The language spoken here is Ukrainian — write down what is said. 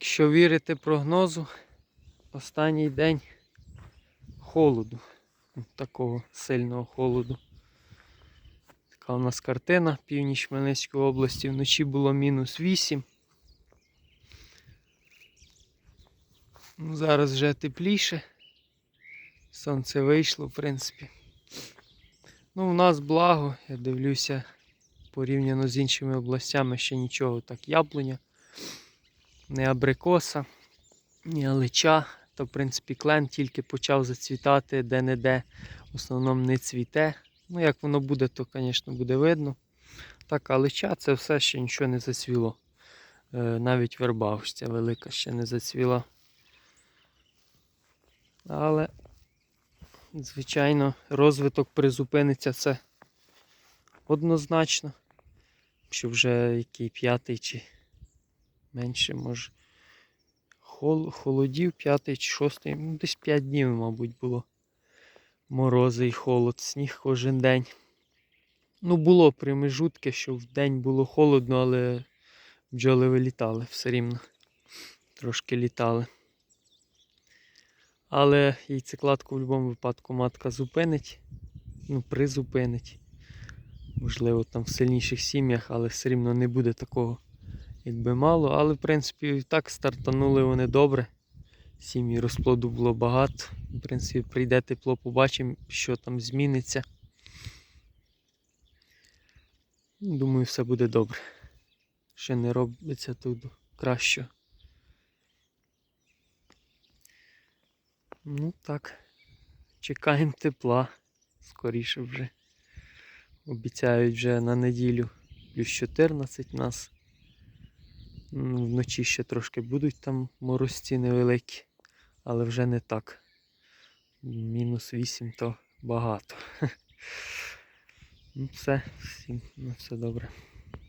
Якщо вірити прогнозу, останній день холоду. Такого сильного холоду. Така у нас картина північ Хмельницької області. Вночі було мінус 8. Ну, зараз вже тепліше. Сонце вийшло, в принципі. Ну, у нас благо, я дивлюся, порівняно з іншими областями ще нічого так яблуня, не абрикоса, ні алича. То, в принципі, клен тільки почав зацвітати де-не-де. В основному не цвіте. Ну, як воно буде, то, звісно, буде видно. Так, алича це все ще нічого не зацвіло. Е, навіть верба ця велика ще не зацвіла. Але, звичайно, розвиток призупиниться це однозначно. Що вже який п'ятий чи менше може. Хол, холодів п'ятий чи шостий, ну десь 5 днів, мабуть, було. Морози і холод, сніг кожен день. Ну, було промежутки, що в день було холодно, але бджоли вилітали все рівно. Трошки літали. Але яйцекладку в будь-якому випадку матка зупинить. Ну, призупинить. Можливо, там в сильніших сім'ях, але все рівно не буде такого, якби мало. Але, в принципі, так стартанули вони добре. Сім'ї розплоду було багато. В принципі, прийде тепло, побачимо, що там зміниться. Думаю, все буде добре. Ще не робиться тут краще. Ну так. Чекаємо тепла. Скоріше вже. Обіцяють вже на неділю плюс 14 нас. Вночі ще трошки будуть там морозці невеликі, але вже не так. Мінус 8 то багато. Ну все, всім на все добре.